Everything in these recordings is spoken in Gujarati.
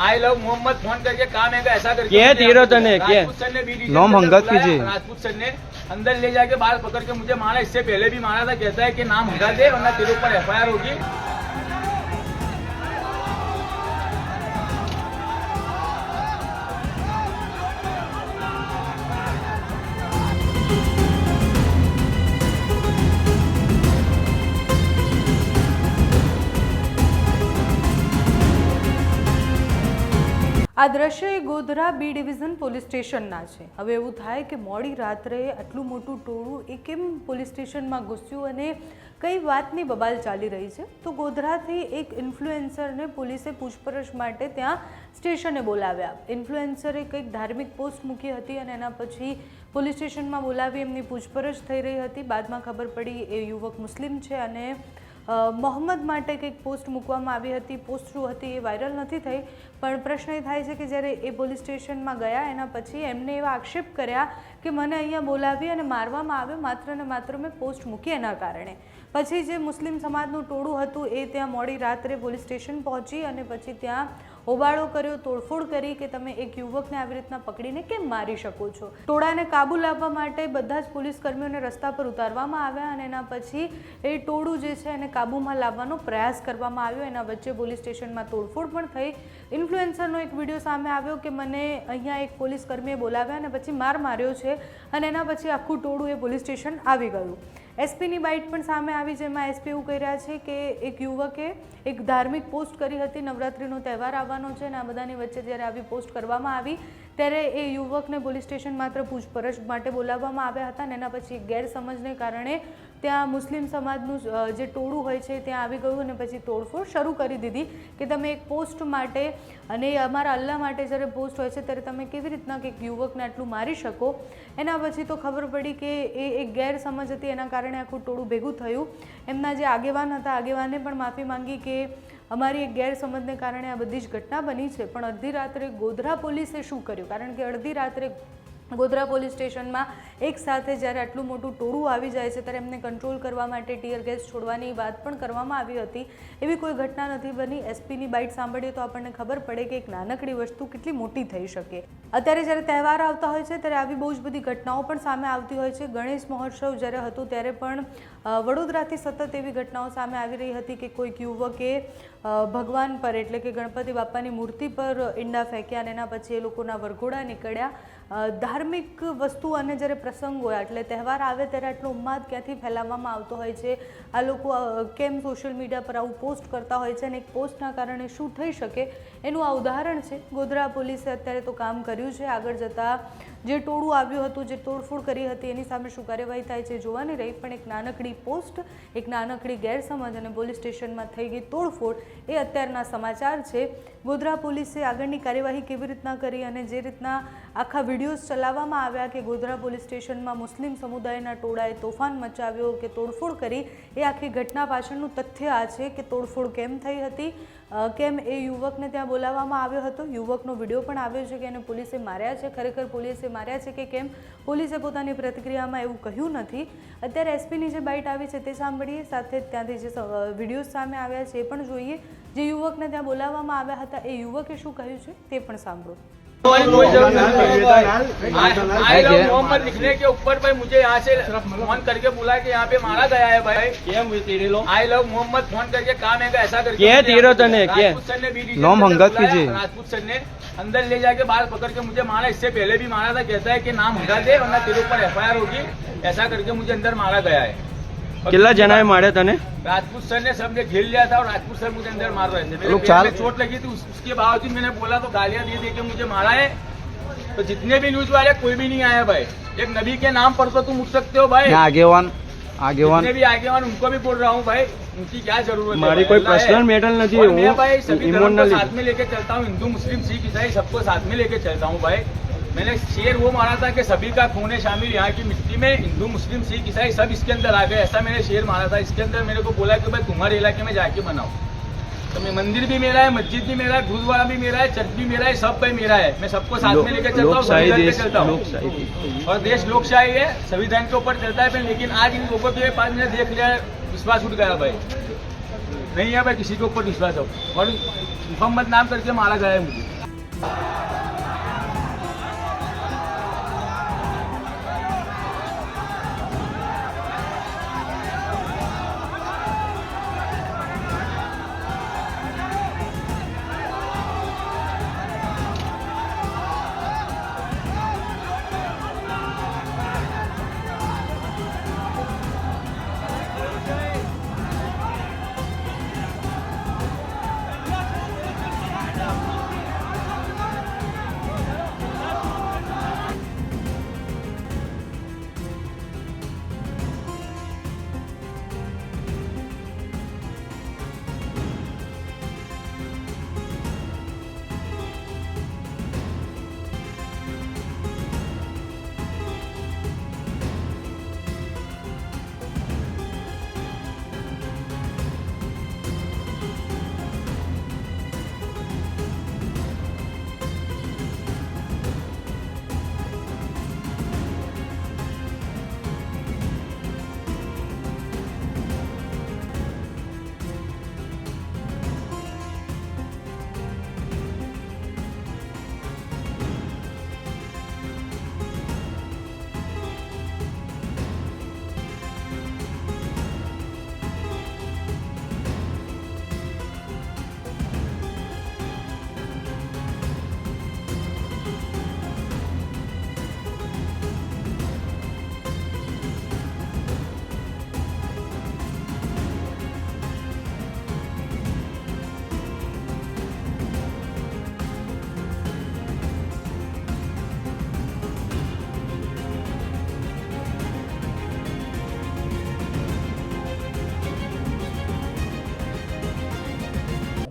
आई लव मोहम्मद फ़ोन करके काम है ऐसा करके क्या तीरो तने, क्या? राजपूत सर ने भी नाम अंदर कीजिए। राजपूत सर ने अंदर ले जाके बाल पकड़ के मुझे मारा इससे पहले भी मारा था कहता है कि नाम हटा दे वरना तेरे ऊपर एफ़ होगी આ દ્રશ્ય એ ગોધરા બી ડિવિઝન પોલીસ સ્ટેશનના છે. હવે એવું થાય કે મોડી રાત્રે આટલું મોટું ટોળું એ કેમ પોલીસ સ્ટેશનમાં ઘૂસ્યું અને કઈ વાતની બબાલ ચાલી રહી છે? તો ગોધરાથી એક ઇન્ફ્લુએન્સરને પોલીસે પૂછપરછ માટે ત્યાં સ્ટેશને બોલાવ્યા. ઇન્ફ્લુએન્સરે કંઈક ધાર્મિક પોસ્ટ મૂકી હતી અને એના પછી પોલીસ સ્ટેશનમાં બોલાવી એમની પૂછપરછ થઈ રહી હતી. બાદમાં ખબર પડી, એ યુવક મુસ્લિમ છે અને મોહમ્મદ માટે કંઈક પોસ્ટ મૂકવામાં આવી હતી, પોસ્ટ શું હતી, એ વાયરલ નથી થઈ. પણ પ્રશ્ન એ થાય છે કે જ્યારે એ પોલીસ સ્ટેશનમાં ગયા, એના પછી એમને એવા આક્ષેપ કર્યા કે મને અહીંયા બોલાવી અને મારવામાં આવ્યો, માત્ર ને માત્ર મેં પોસ્ટ મૂકી એના કારણે. પછી જે મુસ્લિમ સમાજનું ટોળું હતું એ ત્યાં મોડી રાત્રે પોલીસ સ્ટેશન પહોંચી અને પછી ત્યાં હોબાળો કર્યો, તોડફોડ કરી કે તમે એક યુવકને આવી રીતના પકડીને કેમ મારી શકો છો? ટોળાને કાબુ લાવવા માટે બધા જ પોલીસ કર્મીઓને રસ્તા પર ઉતારવામાં આવ્યા અને એના પછી એ ટોળું જે છે એને કાબૂમાં લાવવાનો પ્રયાસ કરવામાં આવ્યો. એના વચ્ચે પોલીસ સ્ટેશનમાં તોડફોડ પણ થઈ. ઇન્ફ્લુએન્સરનો એક વીડિયો સામે આવ્યો કે મને અહીંયા એક પોલીસ કર્મીએ બોલાવ્યા અને પછી માર માર્યો છે અને એના પછી આખું ટોળું એ પોલીસ સ્ટેશન આવી ગયું. એસપીની બાઇટ પણ સામે આવી, જેમાં એસપી એવું કહી રહ્યા છે કે એક યુવકે એક ધાર્મિક પોસ્ટ કરી હતી. નવરાત્રિનો તહેવાર આવવાનો છે અને આ બધાની વચ્ચે જ્યારે આવી પોસ્ટ કરવામાં આવી ત્યારે એ યુવકને પોલીસ સ્ટેશન માત્ર પૂછપરછ માટે બોલાવવામાં આવ્યા હતા અને એના પછી ગેરસમજને કારણે ત્યાં મુસ્લિમ સમાજનું જે ટોળું હોય છે, ત્યાં આવી ગયું અને પછી તોડફોડ શરૂ કરી દીધી કે તમે એક પોસ્ટ માટે અને અમારા અલ્લાહ માટે જ્યારે પોસ્ટ હોય છે, ત્યારે તમે કેવી રીતના કે યુવકને આટલું મારી શકો? એના પછી તો ખબર પડી કે એ એક ગેરસમજ હતી, એના કારણે આખું ટોળું ભેગું થયું. એમના જે આગેવાન હતા, આગેવાને પણ માફી માંગી કે અમારી એક ગેરસમજને કારણે આ બધી જ ઘટના બની છે, પણ અડધી રાત્રે ગોધરા પોલીસે શું કર્યું? કારણ કે અડધી રાત્રે ગોધરા પોલીસ સ્ટેશનમાં એક સાથે જ્યારે આટલું મોટું ટોળું આવી જાય છે, ત્યારે એમને કંટ્રોલ કરવા માટે ટીયર ગેસ છોડવાની વાત પણ કરવામાં આવી હતી. એવી કોઈ ઘટના નથી બની. એસપીની બાઇટ સાંભળીએ તો આપણને ખબર પડે કે એક નાનકડી વસ્તુ કેટલી મોટી થઈ શકે. અત્યારે જ્યારે તહેવાર આવતા હોય છે, ત્યારે આવી બહુ જ બધી ઘટનાઓ પણ સામે આવતી હોય છે. ગણેશ મહોત્સવ જ્યારે હતું, ત્યારે પણ વડોદરાથી સતત એવી ઘટનાઓ સામે આવી રહી હતી કે કોઈક યુવકે ભગવાન પર એટલે કે ગણપતિ બાપાની મૂર્તિ પર ઈંડા ફેંક્યા અને એના પછી એ લોકોના વરઘોડા નીકળ્યા. ધાર્મિક વસ્તુ અને જ્યારે પ્રસંગ એટલે તહેવાર આવે ત્યારે આટલો ઉન્માદ ક્યાંથી ફેલાવવામાં આવતો હોય છે? આ લોકો કેમ સોશિયલ મીડિયા પર આવું પોસ્ટ કરતા હોય છે અને એક પોસ્ટના કારણે શું થઈ શકે? એનું આ ઉદાહરણ છે. ગોધરા પોલીસે અત્યારે તો કામ કર્યું છે આગળ જતાં જે ટોળું આવ્યું હતું, જે તોડફોડ કરી હતી, એની સામે શું કાર્યવાહી થાય છે જોવાની રહી, પણ એક નાનકડી પોસ્ટ, એક નાનકડી ગેરસમજ અને પોલીસ સ્ટેશનમાં થઈ ગઈ તોડફોડ એ અત્યારના સમાચાર છે. ગોધરા પોલીસે આગળની કાર્યવાહી કેવી રીતના કરી અને જે રીતના આખા વિડીયોઝ ચલાવવામાં આવ્યા કે ગોધરા પોલીસ સ્ટેશનમાં મુસ્લિમ સમુદાયના ટોળાએ તોફાન મચાવ્યો કે તોડફોડ કરી, એ આખી ઘટના પાછળનું તથ્ય આ છે કે તોડફોડ કેમ થઈ હતી કેમ એ યુવકને ત્યાં બોલાવવામાં આવ્યો હતો. યુવકનો વીડિયો પણ આવ્યો છે કે એને પોલીસે માર્યા છે. ખરેખર પોલીસે માર્યા છે કે કેમ? પોલીસે પોતાની પ્રતિક્રિયામાં એવું કહ્યું નથી. અત્યારે એસપીની જે બાઇટ આવી છે તે સાંભળીએ. સાથે ત્યાંથી જે વિડીયોઝ સામે આવ્યા છે એ પણ જોઈએ. જે યુવકને ત્યાં બોલાવવામાં આવ્યા હતા એ યુવકે શું કહ્યું છે તે પણ સાંભળો. कोई लोग आई लव मोहम्मद लिखने के ऊपर भाई मुझे यहाँ से फ़ोन करके बुलाया कि यहाँ पे मारा गया है भाई। लोग? आई लव मोहम्मद फ़ोन करके काम है ऐसा करके तीरों तने नॉम कीजिए। राजपूत सर ने अंदर ले जाके बाल पकड़ के मुझे मारा। इससे पहले भी मारा था कहता है कि नाम हंगा दे वरना तेरे ऊपर एफआईआर होगी। ऐसा करके मुझे अंदर मारा गया है। કેટલા જણાએ માર્યા તને राजपूत सर ने सबने घेर लिया था और राजपूत सर मुझे अंदर मार रहे थे मेरे लोग पैर चाल- में चोट लगी थी उस- उसके बावजूद मैंने बोला तो गालियां दे दे के मुझे मारा है तो जितने भी न्यूज वाले कोई भी नहीं आया भाई एक नबी के नाम पर तो तुम उठ सकते हो भाई यहाँ आगेवान आगेवान जितने भी आगे उनको भी बोल रहा हूँ भाई उनकी क्या जरूरत है મારી भाई? કોઈ अल्लाह है। पर्सनल मेटल નથી और मैं હું भाई सभी धर्म को इमोशनली साथ में लेके चलता हूँ हिंदू मुस्लिम सिख ईसाई सबको साथ में लेके चलता हूँ भाई मैंने शेर वो माना था कि सभी का खून शामिल यहाँ की मिट्टी में हिंदू मुस्लिम सिख ईसाई सब इसके अंदर आ गए। ऐसा मैंने शेर माना था। इसके अंदर मेरे को बोला कि भाई तुम्हारे इलाके में जाके बनाओ। तो मैं मंदिर भी मेरा है मस्जिद भी मेरा है गुरुद्वारा भी मेरा है चर्च भी मेरा है सब भाई मेरा है। मैं सबको साथ में लेकर चलता हूँ चलता हूँ। और देश लोकशाही है संविधान के ऊपर चलता है लेकिन आज इन लोगों के पास मैंने देख लिया विश्वास उठ गया भाई। नहीं है भाई किसी के ऊपर विश्वास हो। और मोहम्मद नाम करके मारा गया है मुझे।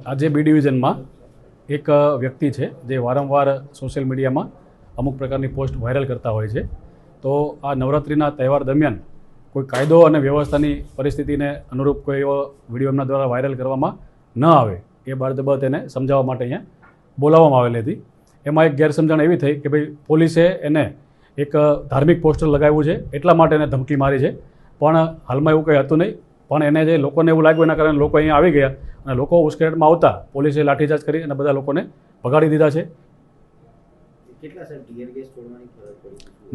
આજે બી ડિવિઝનમાં એક વ્યક્તિ છે જે વારંવાર સોશિયલ મીડિયામાં અમુક પ્રકારની પોસ્ટ વાયરલ કરતા હોય છે. તો આ નવરાત્રિના તહેવાર દરમિયાન કોઈ કાયદો અને વ્યવસ્થાની પરિસ્થિતિને અનુરૂપ કોઈ એવો વીડિયો એમના દ્વારા વાયરલ કરવામાં ન આવે એ બાબત એને સમજાવવા માટે અહીંયા બોલાવવામાં આવેલી હતી. એમાં એક ગેરસમજણ એવી થઈ કે ભાઈ પોલીસે એને એક ધાર્મિક પોસ્ટર લગાવ્યું છે. એટલા માટે એને ધમકી મારી છે. પણ હાલમાં એવું કંઈ હતું નહીં. પણ એને જે લોકોને એવું લાગ્યું એના કારણે લોકો અહીંયા આવી ગયા અને લોકો ઉશ્કેરટમાં આવતા. પોલીસે લાઠીચાર્જ કરી અને બધા લોકોને ભગાડી દીધા છે.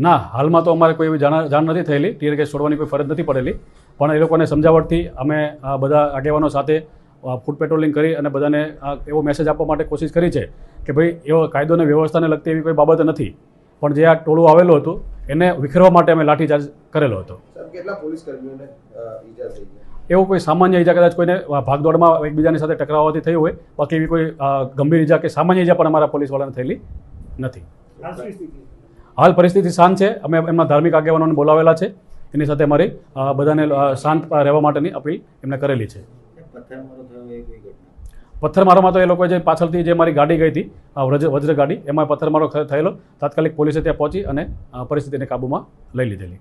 ના હાલમાં તો અમારે કોઈ એવી જાણ જાણ નથી થયેલી. ટીયર ગેસ છોડવાની કોઈ ફરજ નથી પડેલી. પણ એ લોકોને સમજાવટથી અમે બધા આગેવાનો સાથે ફૂડ પેટ્રોલિંગ કરી અને બધાને એવો મેસેજ આપવા માટે કોશિશ કરી છે કે ભાઈ એવો કાયદો અને વ્યવસ્થાને લગતી એવી કોઈ બાબત નથી. પણ જે આ ટોળું આવેલું હતું એને વિખેરવા માટે અમે લાઠીચાર્જ કરેલો હતો. એવું કોઈ સામાન્ય ઈજા કદાચ કોઈને ભાગદોડમાં એકબીજાની સાથે ટકરાવવાથી થઈ હોય બાકી એવી કોઈ ગંભીર ઈજા કે સામાન્ય ઈજા પણ અમારા પોલીસવાળાને થયેલી નથી. હાલ પરિસ્થિતિ શાંત છે. અમે એમના ધાર્મિક આગેવાનોને બોલાવેલા છે. એની સાથે અમારી બધાને શાંત રહેવા માટેની અપીલ એમને કરેલી છે. પથ્થરમારામાં તો એ લોકો જે પાછળથી જે મારી ગાડી ગઈ હતી વ્રજ વજ્ર ગાડી એમાં પથ્થરમારો થયેલો. તાત્કાલિક પોલીસે ત્યાં પહોંચી અને પરિસ્થિતિને કાબૂમાં લઈ લીધેલી.